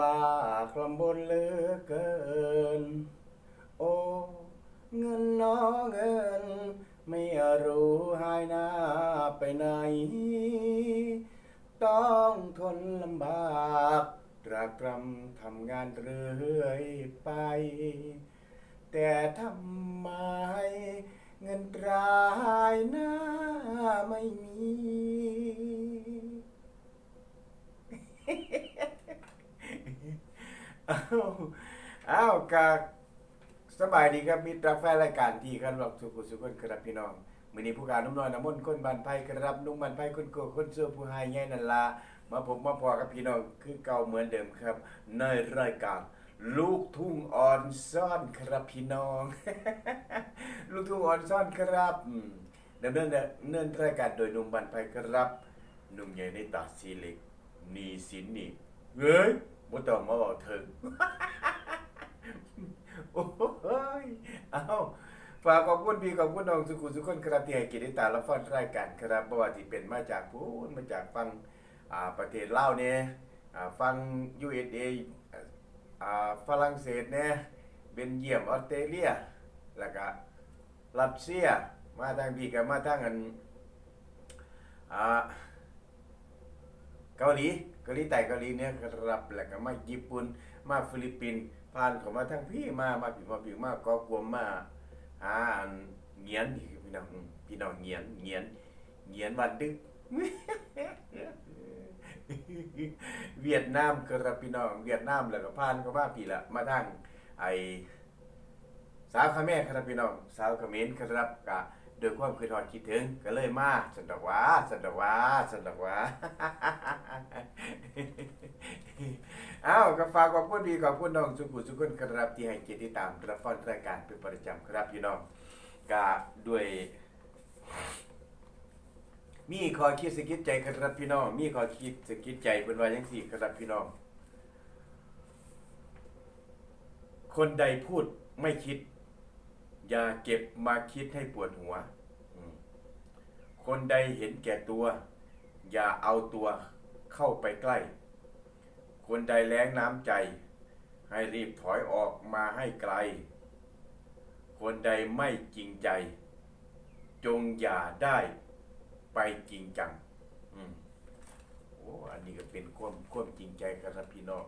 ำบากลำบนเหลือเกิน โอ้เงินน้อเงิน ไม่รู้หายหน้าไปไหน ต้องทนลำบากตรากตรำทำงานเรื่อยไป แต่ทำไมเงินตรายหน้าไม่มี อ้าวอ้าวกาสบายดีครับมิตรแฟนรายการที่ครับรอบสุขุสุขคนครับพี่น้องมื้อนี้ผู้การนุ่มน้อยน้ำมนต์คนบันไพครับนุ่มบันไพคนโกคนเสื้อผู้หายใหญ่นั่นล่ะมาพบมาพอกับพี่น้องคือเก่าเหมือนเดิมครับ ในรายการลูกทุ่งอ่อนซ่อนครับพี่น้อง ลูกทุ่งอ่อนซ่อนครับดำเนินเนินรายการโดยหนุ่มบันไพครับหนุ่มใหญ่ในตาสีเหล็กนีสินนี่เฮ้ย บ่ต้องมาบอกถึงโอ้ยเอ้าฝากขอบคุณพี่ขอบคุณน้องสุขุสุขคนครับที่ให้เกียรติตามรับฟังรายการครับบ่ว่าที่เป็นมาจากพูนมาจากฟังอ่าประเทศลาวเนี่ยอ่าฟัง USA อ่าฝรั่งเศสเนี่ยเบนเยียมออสเตรเลีย แล้วก็รัสเซีย มาทางพี่ก็มาทางอันอ่า เกาหลีเกาหลีใต้เกาหลีเนี่ยครับแล้วก็มาญี่ปุ่นมาฟิลิปปินส์ผ่านเข้ามาทางพี่มามาพี่มาพี่มาก็กลัวมาหาอันเหงียนพี่น้องพี่น้องเหงียนเหงียนเหงียนวันดึก เวียดนามครับพี่น้องเวียดนามแล้วก็ผ่านเข้ามาพี่ละมาทางไอสาวเขมรครับพี่น้องสาวเขมรครับกะ ดวยความคืนหอดคิดถึงก็เลยมาสันดอกว่าสันดอกว่าสันดอกว่าเอ้าวก็ฝากขอบคุณพี่ขอบคุณน้องสุขุสุขคนครับที่ให้เกียรติตามรับฟังรายการเป็นประจำครับพี่น้องกะด้วย มีข้อคิดสะกิดใจครับพี่น้อง มีข้อคิดสะกิดใจเป็นว่าจังสี่ครับพี่น้อง คนใดพูดไม่คิด อย่าเก็บมาคิดให้ปวดหัว คนใดเห็นแก่ตัว อย่าเอาตัวเข้าไปใกล้ คนใดแล้งน้ำใจ ให้รีบถอยออกมาให้ไกล คนใดไม่จริงใจ จงอย่าได้ไปจริงจังโอ้อันนี้ก็เป็นความความจริงใจครับพี่น้อง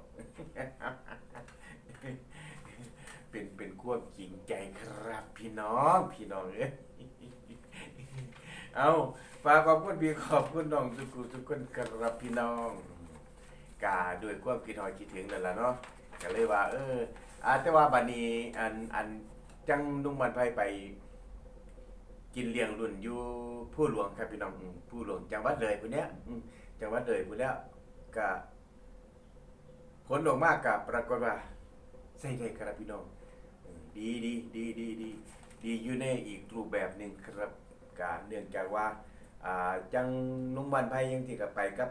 เป็นเป็นความจริงใจครับพี่น้องพี่น้องเอ้ยเอาฝากขอบคุณพี่ขอบคุณน้องทุกคนทุกคนครับพี่น้องกาด้วยความคิดหอยคิดถึงนั่นแหละเนาะก็เลยว่า เอออาแต่ว่าบัดนี้อันอันจังนุ่งมันไปไป กินเลี้ยงรุ่นอยู่ผู้หลวงครับพี่น้องผู้หลวงจังหวัดเลยผู้เนี้ยจังหวัดเลยผู้เนี้ยก็ผลออกมากกับปรากฏว่าใส่ได้ครับพี่น้อง ดีดีดีดีดีดีอยู่ในอีกรูปแบบหนึ่งครับกาเนื่องจากว่าอ่าจังนุ่มบันไพยังที่กับไปกับ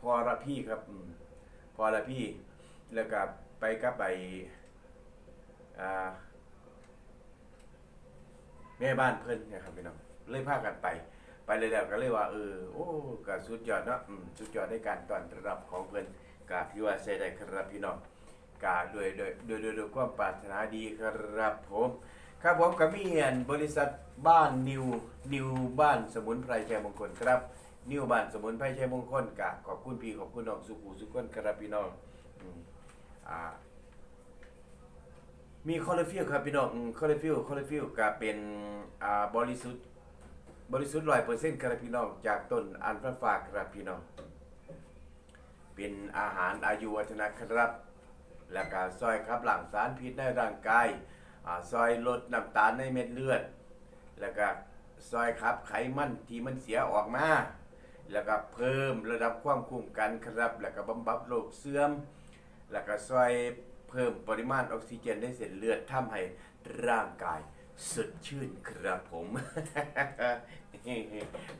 พอละพี่ครับอพอละพี่แล้วก็ไปกับไปอ่าแม่บ้านเพิ่นนะครับพี่น้องเลยพากันไป ไปเลยแล้วก็เลยว่าเออโอ้ก็สุดยอดเนาะสุดยอดในการต้อนรับของเพิ่นก็ที่ว่าใช้ได้ครับพี่น้อง กาโดยโดยโดยโดยโดยความปรารถนาดีครับผมครับผมก็มีอนบริษัทบ้านนิวนิวบ้านสมุนไพรชัยมงคลครับ นิวบ้านสมุนไพรชัยมงคลกะขอบคุณพี่ขอบคุณน้องสุขุสุขคนครับพี่น้องอ่ามีคอลลาฟิลครับพี่น้องคอลลฟิลคอลลฟิลก็เป็นอ่าบริสุทธิ์บริสุทธิ์ร้อยเปอร์เซ็นต์ครับพี่น้องจากต้นอันพระฝากครับพี่น้องเป็นอาหารอายุวัฒนะครับ แล้วก็ซอยขับหลั่งสารพิษในร่างกายอซอยลดน้ำตาลในเม็ดเลือด แล้วก็ซอยขับไขมันที่มันเสียออกมา แล้วก็เพิ่มระดับความคุ้มกันครับ แล้วก็บำบัดโรคเสื่อม แล้วก็ซอยเพิ่มปริมาณออกซิเจนในเส้นเลือดทำให้ร่างกายสดชื่นครับผม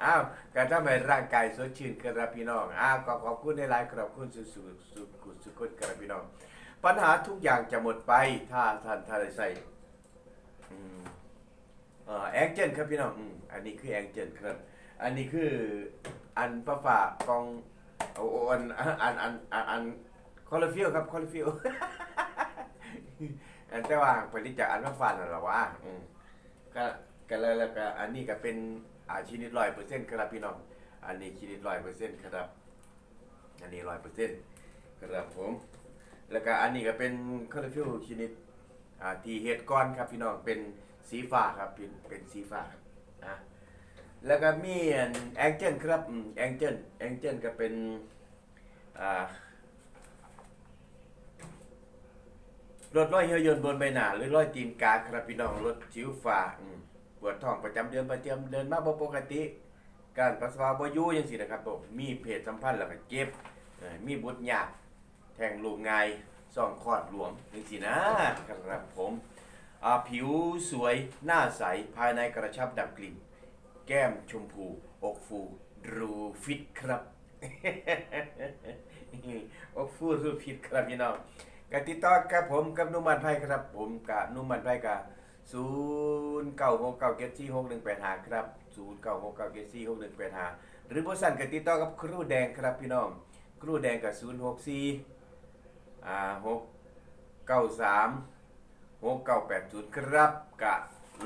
อ้าวการทำให้ร่างกายสดชื่นครับพี่น้อง อ้าวก็ขอบคุณในไลน์ขอบคุณสุสุสุสุดสุดคนครับพี่น้อง ปัญหาทุกอย่างจะหมดไป ถ้าท่านท่านได้ใส่เอ่อแองเจิลครับพี่น้องอ,อันนี้คือแองเจิลครับ อันนี้คืออันประฝากกองอันอันอันอันอันคอลฟิลครับคอลฟิลอันแต่ว่าผลิตจากอันว่าฟันน่ะหรอวะก็ก็เลยแล้วก็อันนี้ก็เป็นอาชนิดร้อยเปอร์เซ็นต์ครับพี่น้อง อันนี้ชนิดร้อยเปอร์เซ็นต์ครับ อันนี้ร้อยเปอร์เซ็นต์ครับผม แล้วก็อันนี้ก็เป็นคอลฟิลชนิดอ่าที่เฮ็ดก้อนครับพี่น้องเป็นสีฟ้าครับเป็นเป็นสีฟ้าครับอะแล้วก็มีแองเจิลครับแองเจิลแองเจิลก็เป็นอ่ารถร้อยเหี่ยยนบนใบหน้าหรือร้อยตีนกาครับพี่น้องรถจิ๋วฟ้าปวดท้องประจำเดือนประจำเดือนมาบ่ปกติ การปัสสาวะบ่อยู่จังซี่นะครับผมมีเพศสัมพันธ์แล้วก็เจ็บมีบุตรยาก แทงลูกง่ายซ่องคลอดหลวมจังซี่นะครับผมผิวสวยหน้าใส ภายในกระชับดับกลิ่น แก้มชมพู อกฟูรูฟิตครับอกฟูรูฟิตครับพี่น้องกติดต่อกับผมกับนุ่มมันไพครับ ผมกับนุ่มมันไพกับศูนย์เก้าหกเก้าเจ็ดสี่หกหนึ่งแปดห้าครับศูนย์เก้าหกเก้าเจ็ดสี่หกหนึ่งแปดห้าหรือบริษัทกติดต่อกับครูแดงครับพี่น้อง ครูแดงกับศูนย์หกสี่ อ่าหกเก้าสามหกเก้าแปดศูนย์ครับกะ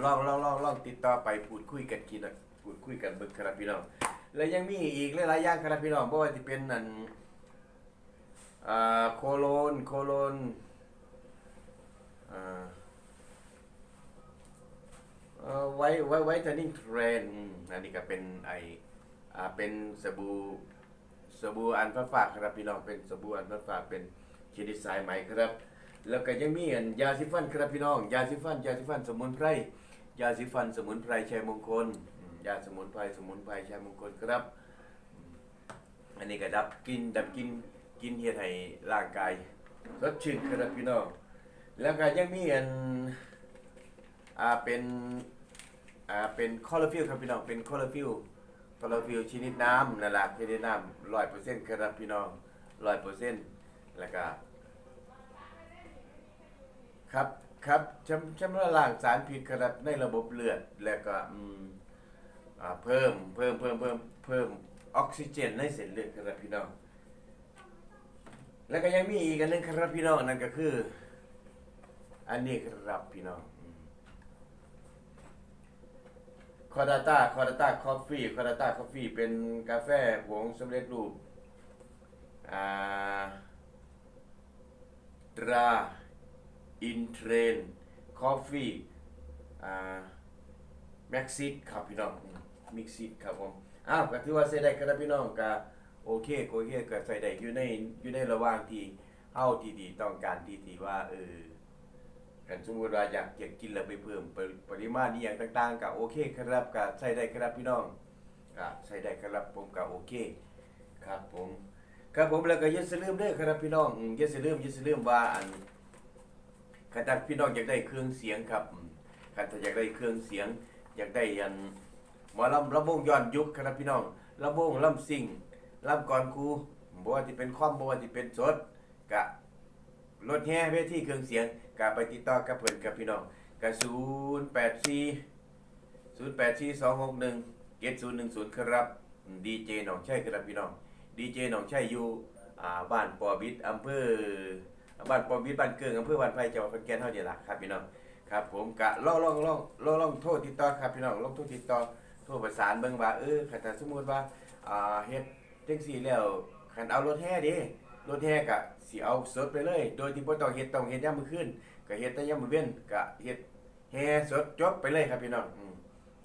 ลองลองลองลองติดต่อไปพูดคุยกันกินน่อยพูดคุยกันเบิ่งครับพี่น้องและยังมีอีกหลายๆอย่างครับพี่น้องเพราะว่าที่เป็นนั่นอ่าโคโลนโคโลนอ่าไว้ไว้ไว้เทนนิ่งเทรนอันนี้ก็เป็นไออ่าเป็นสบู่สบู่อันฟ้าฝากครับพี่น้องเป็นสบู่อันฟ้าฝากเป็น ชนิดสายไหมครับ แล้วก็ยังมีอันยาสีฟันครับพี่น้อง ยาสีฟัน ยาสีฟันสมุนไพร ยาสีฟันสมุนไพรชัยมงคล ยาสมุนไพรสมุนไพรชัยมงคลครับ อันนี้ก็ดับกินดับกินกินเฮ็ดให้ร่างกายสดชื่นครับพี่น้อง แล้วก็ยังมีอันอ่าเป็นอ่าเป็นคอลลาฟิลครับพี่น้อง เป็นคอลลาฟิลคอลลาฟิลชนิดน้ำนั่นแหละชนิดน้ำร้อยเปอร์เซ็นต์ครับพี่น้องร้อยเปอร์เซ็นต์ แล้วก็ครับครับชำชำระล้างสารพิษครับในระบบเลือดแล้วก็อืมอ่าเพิ่มเพิ่มเพิ่มเพิ่มเพิ่มออกซิเจนในเส้นเลือดครับพี่น้อง แล้วก็ยังมีอีกอันหนึงครับพี่น้องนั่นก็คือ อันนี้ครับพี่น้องคอร์ดาต้าคอร์ดาต้าคอฟฟี่คอร์ดาต้าคอฟฟี่เป็นกาแฟผงสำเร็จรูปอ่า ตราอินเทรนคอฟฟี่แม็กซิตครับพี่น้องมิกซิตครับผมอ้าวก็ถือว่าใส่ได้ครับพี่น้องก็โอเคโอเคก็ใส่ได้อยู่ในอยู่ในระหว่างที่เฮาที่ต้องการที่ที่ว่าเออกันสมมติว่าอยากอยากกินแล้วไปเพิ่มปริปริมาณนี้อย่างต่างๆก็โอเคครับก็ใส่ได้ครับพี่น้องก็ใส่ได้ครับผมก็โอเคครับผม ครับผมแล้วก็อย่าลืมเด้อครับพี่น้องอืมอย่าลืมอย่าลืมว่าอันคันถ้าพี่น้องอยากได้เครื่องเสียงครับอืมคันถ้าอยากได้เครื่องเสียง อยากได้ยันหมอลำลำวงย้อนยุคครับพี่น้องลำวงลำซิ่งลำก่อนครูบ่ว่าที่เป็นคอมบ่ว่าที่เป็นสดกะรถแห่เวทีเครื่องเสียงกะไปติดต่อกับเพิ่นกับพี่น้องกะ084 084 261 7010 ครับดีเจหนองชัยครับพี่น้อง ดีเจหนองชัยอยู่อ่าบ้านปอบิดอำเภอบ้านปอมวิทย์บ้านเกิงอำเภอบ้านไผ่จังหวัดขอนแก่นเท่านี้ล่ะครับพี่น้องครับ ผมกะล่องล่องล่องลองลองโทษติดต่อครับพี่น้องล่องโทษติดต่อโทรประสานเบิ่งว่าเออคันถ้าสมมุติว่าอ่าเฮ็ดจังซี่แล้วคันเอารถแห่ดิรถแห่ก็สิเอาสดไปเลย โดยที่บ่ต้องเฮ็ดต้องเฮ็ดยามมื้อคืนก็เฮ็ดแต่ยามมื้อเว้นก็เฮ็ดแห่สดจบไปเลยครับพี่น้องอืม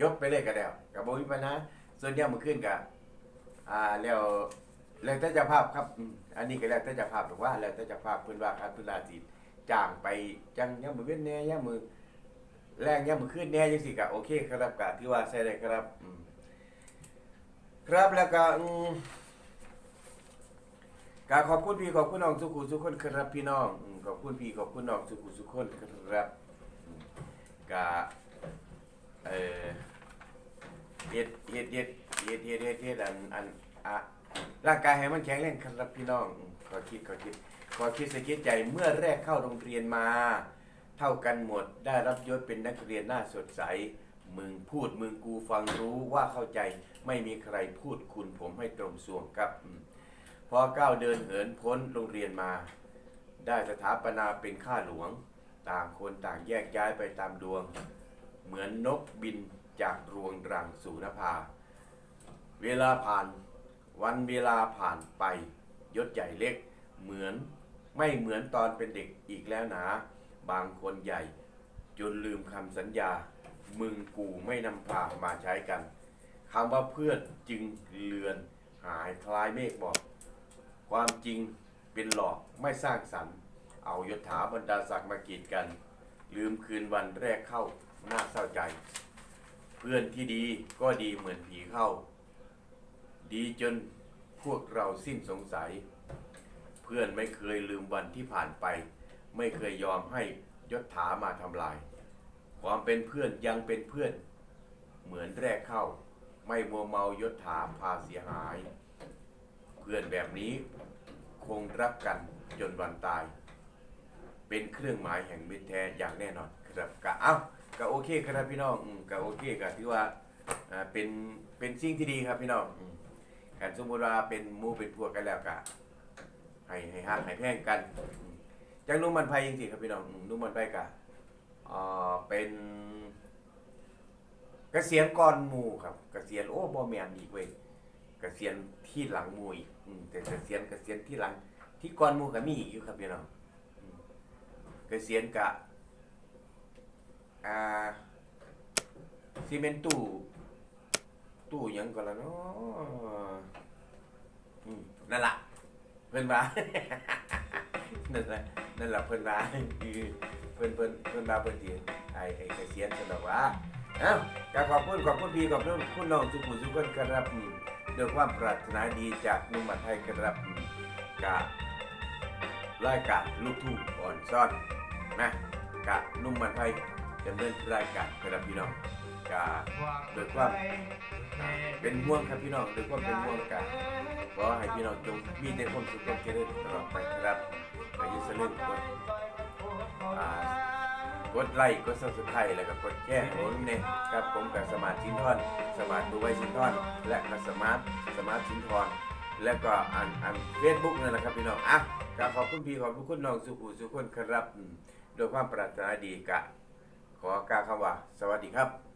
จบไปเลยก็แล้วก็บ่มีปัญหาส่วนยามมื้อคืนก็อ่าแล้ว แล้วแต่เจ้าภาพครับอืมอันนี้ก็แล้วแต่เจ้าภาพหรือว่า แล้วแต่เจ้าภาพเพิ่นว่าครับเพิ่นลาสิจ้างไปจังยามมื้อเว้นแหน่ยามมื้อแรงยามมื้อคืนแหน่จังซี่ก็โอเคครับก็ถือว่าใช้ได้ครับอืมครับแล้วก็อืมก็ขอบคุณพี่ขอบคุณน้องทุกคนทุกคนครับพี่น้องอืมขอบคุณพี่ขอบคุณน้องทุกคนทุกคนครับอืมก็เอ่อ เฮ็ดเฮ็ดเฮ็ดเฮ็ดเฮ็ดเฮ็ดเฮ็ดอันอันอะ ร่างกายให้มันแข็งแรงครับพี่น้องขอคิดขอคิดขอคิดสะกิดใจเมื่อแรกเข้าโรงเรียนมา เท่ากันหมดได้รับยศเป็นนักเรียนหน้าสดใสมึงพูดมึงกูฟังรู้ว่าเข้าใจไม่มีใครพูดคุณผมให้ตรงส่วงครับ พอก้าวเดินเหินพ้นโรงเรียนมา ได้สถาปนาเป็นข้าหลวง ต่างคนต่างแยกย้ายไปตามดวง เหมือนนกบินจากรวงรังสู่นภา เวลาผ่าน วันเวลาผ่านไปยศใหญ่เล็ก เหมือนไม่เหมือนตอนเป็นเด็กอีกแล้วนาบางคนใหญ่ จนลืมคำสัญญา มึงกูไม่นำพามาใช้กันคำว่าเพื่อนจึงเลือนหายคล้ายเมฆบอก ความจริงเป็นหลอกไม่สร้างสรรค์ เอายศถาบรรดาศักดิ์มากีดกัน ลืมคืนวันแรกเข้าน่าเศร้าใจ เพื่อนที่ดีก็ดีเหมือนผีเข้า ดีจนพวกเราสิ้นสงสัย เพื่อนไม่เคยลืมวันที่ผ่านไป ไม่เคยยอมให้ยศถามาทำลาย ความเป็นเพื่อนยังเป็นเพื่อน เหมือนแรกเข้า ไม่มัวเมายศถาพาเสียหาย เพื่อนแบบนี้คงรักกันจนวันตาย เป็นเครื่องหมายแห่งมิตรแท้อย่างแน่นอนครับกะเอ้าก็โอเคครับพี่น้องก็โอเคก็ถือว่าอ่าเป็นเป็นสิ่งที่ดีครับพี่น้อง อืมการสมมติว่าเป็นมูเป็นพวกกันแล้วกะให้ให้ฮักให้แพงกันจังนุ่มมันไพ่ยังสิครับพี่น้องนุ่มมันไพ่กะอ่าเป็นเกษียณก่อนมูครับเกษียณโอ้บ่แมนอีกเว้ยเกษียณที่หลังมูอีกแต่เกษียณเกษียณที่หลัง ที่ก่อนมูก็มีอีกอยู่ครับพี่น้องเกษียณกะอ่าซีเมนต์ตู้ ตู้หยังก่อนละเนาะอืมนั่นล่ะเพิ่นว่า นั่นแหละนั่นแหละเพิ่นว่าคือเพิ่นเพิ่นเพิ่นว่าเพิ่นสิไอ้ไอ้เกษียณสนอกว่าเอ้าก็ขอบคุณขอบคุณพี่ขอบคุณคุณน้องทุกผู้ทุกคนครับอืมด้วยความปรารถนาดีจากหนุ่มบัดไทยครับกะรายการลูกทุ่งอ่อนซ่อนนะกะนุ่มมันไทยดำเนินรายการครับพี่น้อง กะโดยความเป็นห่วงครับพี่น้องโดยความเป็นห่วงกะขอให้พี่น้องจงมีแต่ความสุขความเจริญตลอดไปครับก็อย่าลืมกดกดไลค์กดซับสไครต์แล้วก็กดแชร์ผมเนี่ยครับผมกับสมาร์ทชินทอน สมาร์ทดูไวชินทอน และก็สมาร์ทสมาร์ทชินทอนแล้วก็อันอันเฟซบุ๊กนั่นแหละครับพี่น้องอะกขอบคุณพี่ขอบคุณน้องสุภูสุขคนครับโดยความปรารถนาดีกะ ขอกล่าวคำว่า สวัสดีครับ